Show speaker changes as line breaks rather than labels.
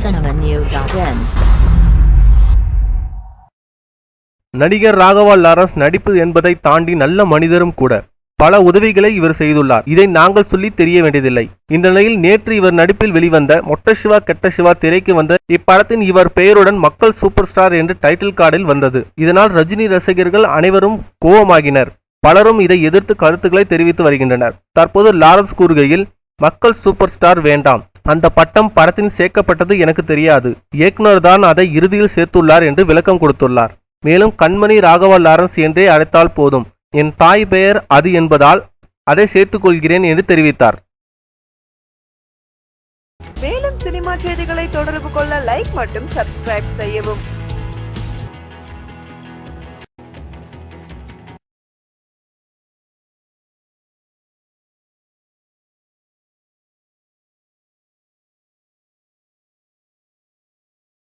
cinemanew.in
நடிகர் Raghava Lawrence நடிப்பு என்பதை தாண்டி நல்ல மனிதரும் கூட. பல உதவிகளை இவர் செய்துள்ளார். இதை நாங்கள் சொல்லி தெரிய வேண்டியதில்லை. இந்த நிலையில் நேற்று இவர் நடிப்பில் வெளிவந்த மொட்ட சிவா கெட்ட சிவா திரைக்கு வந்த இப்படத்தின் இவர் பெயருடன் மக்கள் சூப்பர் ஸ்டார் என்று டைட்டில் கார்டில் வந்தது. இதனால் ரஜினி ரசிகர்கள் அனைவரும் கோபமாகினர். பலரும் இதை எதிர்த்து கருத்துக்களை தெரிவித்து வருகின்றனர். தற்போது லாரன்ஸ் கூறுகையில் மக்கள் சூப்பர் ஸ்டார் வேண்டாம். அந்த பட்டம் படத்தில் சேர்க்கப்பட்டது எனக்கு தெரியாது. இயக்குனர் தான் அதை இறுதியில் சேர்த்துள்ளார் என்று விளக்கம் கொடுத்துள்ளார். மேலும் கண்மணி ராகவா லாரன்ஸ் என்றே அழைத்தால் போதும். என் தாய் பெயர் அது என்பதால் அதை சேர்த்துக் கொள்கிறேன் என்று தெரிவித்தார்.
மேலும் சினிமா செய்திகளை தொடர்பு கொள்ள லைக் மற்றும் சப்ஸ்கிரைப் செய்யவும்.